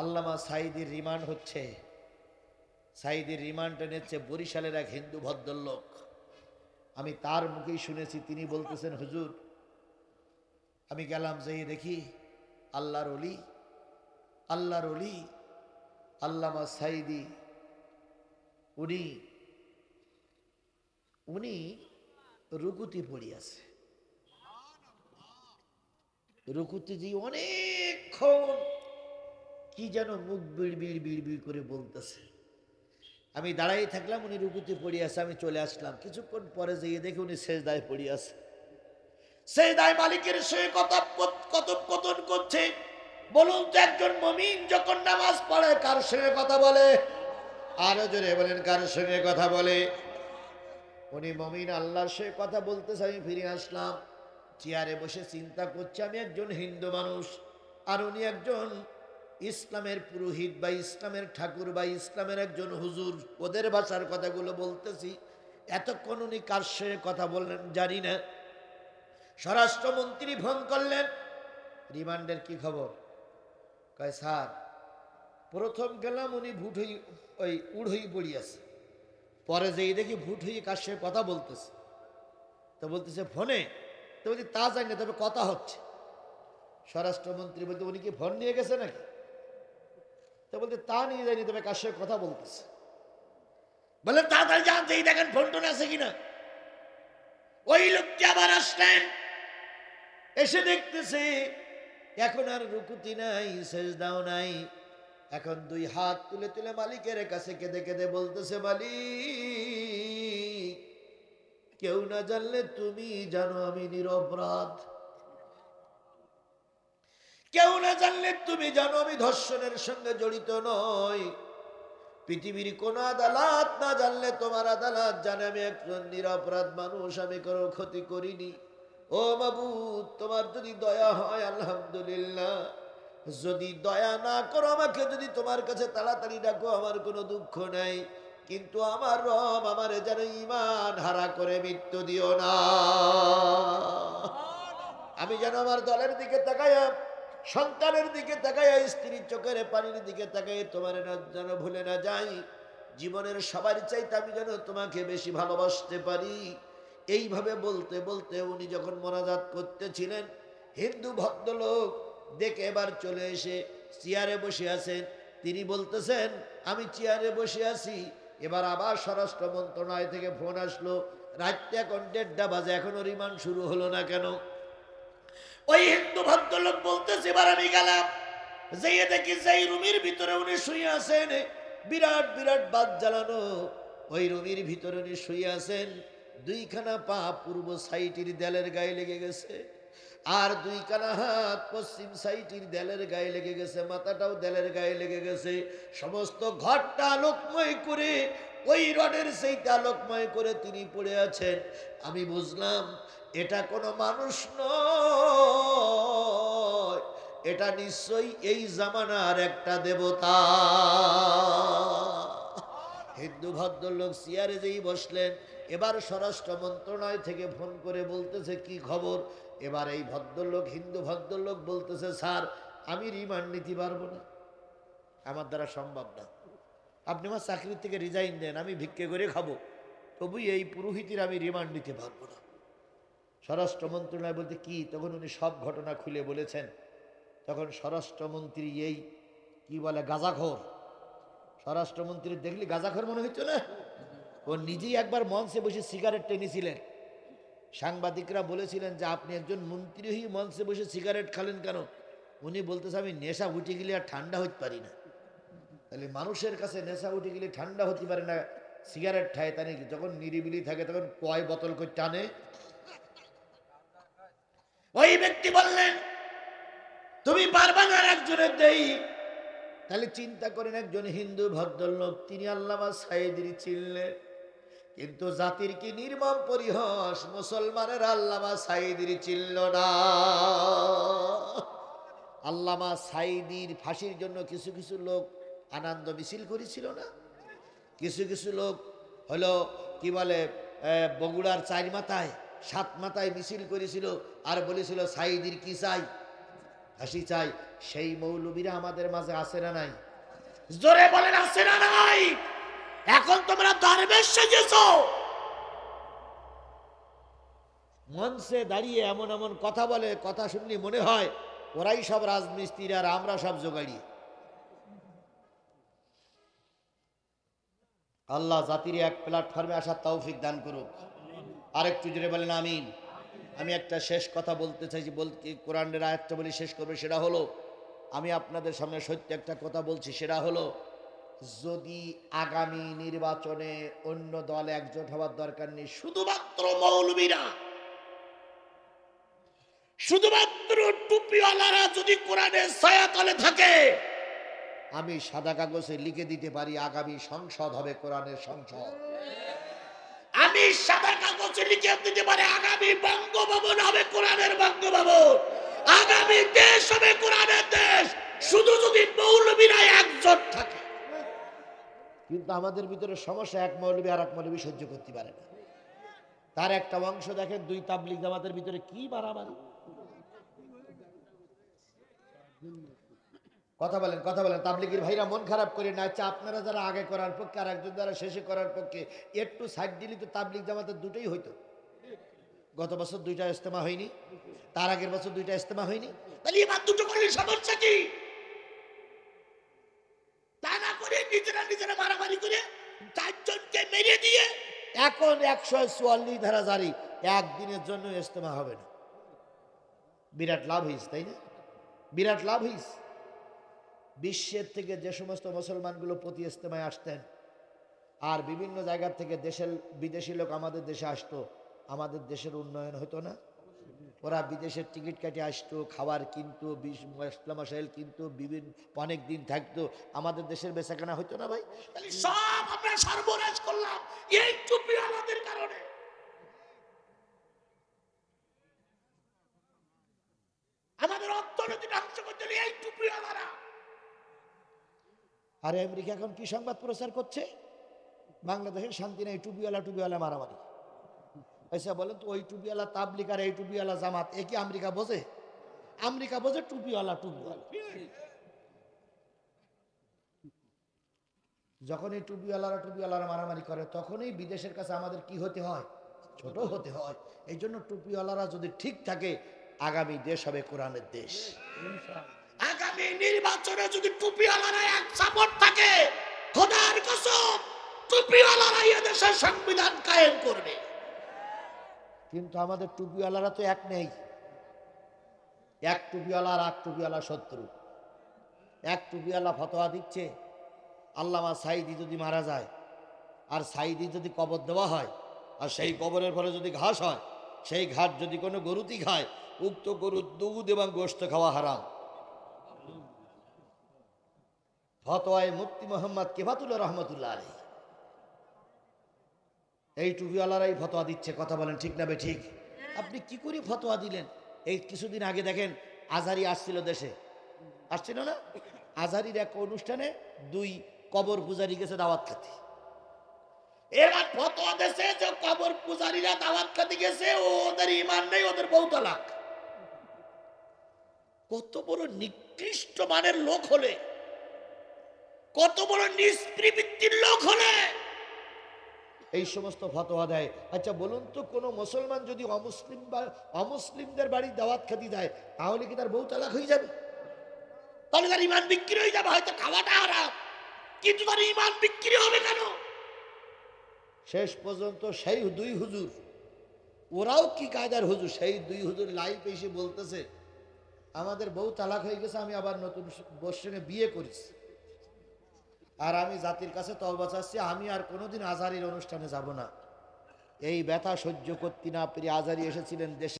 আল্লামা সাইদির রিমান্ড হচ্ছে। সাইদির রিমান্ডটা নিচ্ছে বরিশালের এক হিন্দু ভদ্রলোক। আমি তার মুখেই শুনেছি, তিনি বলতেছেন, হুজুর, আমি গেলাম যেই দেখি আল্লাহর অলি আল্লাহর অলি আল্লামা সাইদি উনি উনি রুকুতি পড়িয়াছে রুকুতি যে অনেকক্ষণ কি যেন মুখ বিড় বিড় করে বলতেছে। আমি দাঁড়াই থাকলাম, উনি রুকুতি পড়িয়াছে আমি চলে আসলাম। কিছুক্ষণ পরে যেয়ে দেখি উনি শেষ দায় পড়িয়াছে সেই দায় মালিকের সঙ্গে কথা কথোপকথন করছে। বলুন তো একজন মমিন যখন নামাজ পড়ে, কার সঙ্গে কথা বলে? আরও জোরে বলেন, কার সঙ্গে কথা বলে? উনি মমিন, আল্লাহর সঙ্গে কথা বলতেছে, আমি ফিরে আসলাম। চেয়ারে বসে চিন্তা করছি, আমি একজন হিন্দু মানুষ, আর উনি একজন ইসলামের পুরোহিত বা ইসলামের ঠাকুর বা ইসলামের একজন হুজুর, ওদের ভাষার কথাগুলো বলতেছি। এতক্ষণ উনি কার কথা বললেন জানি না। স্বরাষ্ট্রমন্ত্রী ফোন করলেন। রিমান্ডের কি খবর? কয়, স্যার, প্রথম গেলাম উনি ভুট হই, ওই উড় হই পড়িয়াছে পরে যেই দেখি ভুট হয়ে কার সঙ্গে কথা বলতেছে। তো বলতেছে, ফোনে? তো বলছি, তা জানি না, তবে কথা হচ্ছে। স্বরাষ্ট্রমন্ত্রী বলতে, উনি কি ফোন নিয়ে গেছে নাকি? তো বলতে, তা নিয়ে যায়নি, তবে কার সঙ্গে কথা বলতেছে। বলে, তাড়াতাড়ি জানতেই দেখেন ফোন টোন আছে কিনা। ওই লোকটি আবার আসলেন। এসে দেখতেছে, এখন আর রুকুতি নাই শেষ দাও নাই। এখন দুই হাত তুলে তুলে মালিকের কাছে কেঁদে কেঁদে বলতেছে, মালিক, কেউ না জানলে তুমি জানো আমি নিরপরাধ। কেউ না জানলে তুমি জানো আমি ধর্ষণের সঙ্গে জড়িত নয় পৃথিবীর কোন আদালত না জানলে তোমার আদালত জানে আমি একজন নিরপরাধ মানুষ, আমি কোনো ক্ষতি করিনি। ও বাবু তোমার যদি দয়া হয়, আলহামদুলিল্লাহ। যদি দয়া না করো আমাকে, যদি তোমার কাছে তাড়াতাড়ি ডাকো, আমার কোনো দুঃখ নাই। কিন্তু আমার রব আমার যেন ইমান হারা করে মৃত্যু দিও না। আমি যেন আমার দলের দিকে তাকাইয়া সন্তানের দিকে তাকাইয়া, স্ত্রীর চোখের পানির দিকে তাকাই তোমার যেন ভুলে না যাই। জীবনের সবার চাইতে আমি যেন তোমাকে বেশি ভালোবাসতে পারি। এইভাবে বলতে বলতে উনি যখন মোনাজাত করতেছিলেন, হিন্দু ভদ্রলোক দেখে এবার চলে এসে চেয়ারে বসে আছেন। তিনি বলতেছেন, আমি চেয়ারে বসে আছি। এবার আবার স্বরাষ্ট্র মন্ত্রণালয় থেকে ফোন আসলো। রাত্রে এখন দেড়টা বাজে, এখনও রিমান্ড শুরু হলো না কেন? ওই হিন্দু ভদ্রলোক বলতেছে, এবার আমি গেলাম। যেয়ে দেখি যেই রুমের ভিতরে উনি শুয়ে আছেন, বিরাট বিরাট বাদ জ্বালানো। ওই রুমের ভিতরে উনি শুয়ে আছেন, দুইখানা পা পূর্ব সাইটির দেলের গায়ে লেগে গেছে আর দুইখানা হাত পশ্চিম সাইটির দেলের গায়ে লেগে গেছে, মাথাটাও দেলের গায়ে লেগে গেছে। সমস্ত ঘরটা আলোকময় করে ওই রডের সেই আলোকময় করে তিনি পড়ে আছেন। আমি বুঝলাম, এটা কোনো মানুষ নয়। এটা নিশ্চয়ই এই জামানার একটা দেবতা। হিন্দু ভদ্রলোক চেয়ারে যেই বসলেন, এবার স্বরাষ্ট্র মন্ত্রণালয় থেকে ফোন করে বলতেছে, কি খবর? এবার এই ভদ্রলোক, হিন্দু ভদ্রলোক বলতেছে, স্যার, আমি রিমান্ড নিতে পারব না। আমার দ্বারা সম্ভব না। আপনি আমার চাকরি থেকে রিজাইন দেন, আমি ভিক্ষে করে খাব। তবুই এই পুরোহিতের আমি রিমান্ড নিতে পারব না। স্বরাষ্ট্র মন্ত্রণালয় বলতে কি, তখন উনি সব ঘটনা খুলে বলেছেন। তখন স্বরাষ্ট্রমন্ত্রী এই কি বলে, গাজাখোর। স্বরাষ্ট্রমন্ত্রী দেখলি গাজাখোর মনে হচ্ছে না? ও নিজেই একবার মঞ্চে বসে সিগারেট টেনেছিলেন সাংবাদিকরা বলেছিলেন যে আপনি একজন মন্ত্রী হয়ে মঞ্চে বসে সিগারেট খালেন কেন? উনি বলতেছে, আমি নেশা উঠে গেলে আর ঠান্ডা হতে পারি না। তাহলে মানুষের কাছে নেশা উঠে গেলে ঠান্ডা হতে পারে না, সিগারেট খায় তা নাকি যখন নিরিবিলি থাকে তখন কয় বোতল করে টানে? ওই ব্যক্তি বললেন, তুমি পারবা না একজনের দেই। তাহলে চিন্তা করেন একজন হিন্দু ভদ্রলোক, তিনি আল্লামা সাইদির চিনলেন। কিন্তু জাতির কি নির্মম পরিহাস? মুসলমানের আল্লামা সাইদির চিনল না। আল্লামা সাইদির ফাঁসির জন্য কিছু কিছু লোক আনন্দ মিছিল করেছিল না? কিছু কিছু লোক হলো, কি বলে বগুড়ার চার মাথায়, সাত মাথায় মিছিল করেছিল আর বলেছিল সাইদির কি চাই? হাসি চাই, সেই মৌলবীরা আমাদের মাঝে আছে না নাই? জোরে বলেন, আছে না নাই? এখন তোমরা দরবেশ সেজেছো। মঞ্চে দাঁড়িয়ে এমন এমন কথা বলে, কথা শুনলে মনে হয়, ওরাই সব রাজমিস্ত্রি আর আমরা সব জোগাড়ি। আল্লাহ জাতির এক প্ল্যাটফর্মে আসার তৌফিক দান করুক। আরেকটু জুড়ে বলেন আমিন। আমি একটা শেষ কথা বলতে চাইছি বলতে কোরআনের আয়াতটা বলি শেষ করবে, সেটা হলো, আমি আপনাদের সামনে সত্যি একটা কথা বলছি, সেটা হলো, যদি আগামী নির্বাচনে অন্য দল একজোট হওয়ার দরকার নেই, শুধুমাত্র মৌলবীরা, শুধুমাত্র টুপিওয়ালারা যদি কোরআনের ছায়াতলে থাকে আমি সাদা কাগজে লিখে দিতে পারি আগামী সংসদ হবে কোরআনের সংসদ। আমি সাদা কাগজে লিখে দিতে পারি আগামী বঙ্গভবন হবে কোরআনের বঙ্গভবন। আগামী দেশ হবে কোরআনের দেশ। শুধু যদি মৌলবীরা একজোট থাকে। কিন্তু আমাদের ভিতরে সমস্যা এক মৌলবী আর এক মৌলবী সহ্য করতে পারে না। তার একটা অংশ দেখেন দুই তাবলিক জামাতের ভিতরে কি বাড়াবাড়ি কথা বলেন কথা বলেন। তাবলিগের ভাইরা মন খারাপ করে না আচ্ছা আপনারা যারা আগে করার পক্ষে আর একজন যারা শেষে করার পক্ষে একটু সাইড দিলে তো তাবলিক জামাতের দুটোই হইতো। গত বছর দুইটা ইস্তেমা হয়নি, তার আগের বছর দুইটা ইস্তেমা হয়নি। তাহলে এবার দুটো করলে সমস্যা কি? তা না করে নিজেরা নিজেরা মারামারি করে চারজনকে মেরে দিয়ে এখন একশো চুয়াল্লিশ ধারা জারি। একদিনের জন্য ইস্তেমা হবে না। বিরাট লাভ হইস তাই না? বিরাট লাভ হইস বিশ্বের থেকে যে সমস্ত মুসলমানগুলো প্রতি ইস্তেমায় আসতেন, আর বিভিন্ন জায়গার থেকে দেশের বিদেশি লোক আমাদের দেশে আসতো, আমাদের দেশের উন্নয়ন হতো না। ওরা বিদেশের টিকিট কাটে আসতো, খাবার কিনতো বিষ মশলা মশাইল কিনতো, বিভিন্ন, অনেক দিন থাকতো। আমাদের দেশের বেচাকেনা হতো না ভাই? সব আমরা সর্বনাশ করলাম। এই টুপি আমাদের অর্থনীতি ধ্বংস করতে হলে এই টুপিওয়ালারা আর আমেরিকা এখন কি সংবাদ প্রচার করছে? বাংলাদেশের শান্তি নেই, টুপিওয়ালা টুপিওয়ালা মারামারি। আচ্ছা বলেন তো, ওই টুপিওয়ালা তাবলিক আর এই টুপিওয়ালা জামাত, এ কি আমেরিকা বোঝে? আমেরিকা বোঝে টুপিওয়ালা টুপিওয়ালা। যখন এই টুপিওয়ালারা টুপিওয়ালারা মারামারি করে, তখনই বিদেশের কাছে আমাদের কি হতে হয়? ছোট হতে হয়। এই জন্য টুপিওয়ালারা যদি ঠিক থাকে, আগামী দেশ হবে কোরআনের দেশ। আগামী নির্বাচনে যদি টুপিওয়ালারা এক সাপোর্ট থাকে, খোদার কসম, টুপিওয়ালারা এই দেশের সংবিধান কায়েম করবে। কিন্তু আমাদের টুপিওয়ালারা তো এক নেই। এক টুপিওয়ালা আর এক টুপিওয়ালা শত্রু। এক টুপিওয়ালা ফতোয়া দিচ্ছে, আল্লামা সাইদি যদি মারা যায়, আর সাইদি যদি কবর দেওয়া হয়, আর সেই কবরের পরে যদি ঘাস হয়, সেই ঘাস যদি কোনো গরুতি খায়, উক্ত গরুর দুধ এবং গোস্ত খাওয়া হারাম। ফতোয়ায় মুক্তি মোহাম্মদ কেফাতুল্লাহ রহমতুল্লাহ আলী এই টুপিওয়ালারাই ফতোয়া দিচ্ছে, কথা বলেন ঠিক না ঠিক? আপনি কি করে ফতোয়া দিলেন? এই কিছুদিন আগে দেখেন আজারি আসছিল দেশে। আসছিল না? আজারির এক অনুষ্ঠানে দুই কবর পূজারি গেছে দাওয়াত খাতি। এবার ফতোয়া দেশে যে কবর পূজারীরা দাওয়াত খাতে গেছে, ওদের ইমান নেই, ওদের বউ তালাক কত বড় নিকৃষ্ট মানের লোক হলে কত বড় নিষ্পৃবৃত্তির লোক হলে? এই সমস্ত ফতোয়া দেয়। আচ্ছা বলুন তো কোনো মুসলমান যদি অমুসলিম বা অমুসলিমদের বাড়ি দাওয়াত খাতি দেয় তাহলে কি তার বউ তালাক হয়ে যাবে? তাহলে তার ইমান বিক্রি হয়ে যাবে হয়তো খাওয়াটা হারাম। কিন্তু তার ইমান বিক্রি হবে কেন? শেষ পর্যন্ত সেই দুই হুজুর ওরাও কি কায়দার হুজুর? সেই দুই হুজুর লাইভ এসে বলতেছে আমাদের বউ তালাক হয়ে গেছে আমি আবার নতুন বোর সঙ্গে বিয়ে করেছি। আর আমি জাতির কাছে তওবা চাচ্ছি, আমি আর কোনোদিন আজারির অনুষ্ঠানে যাব না। এই ব্যথা সহ্য করতে না পেরে আজারি এসেছিলেন দেশে।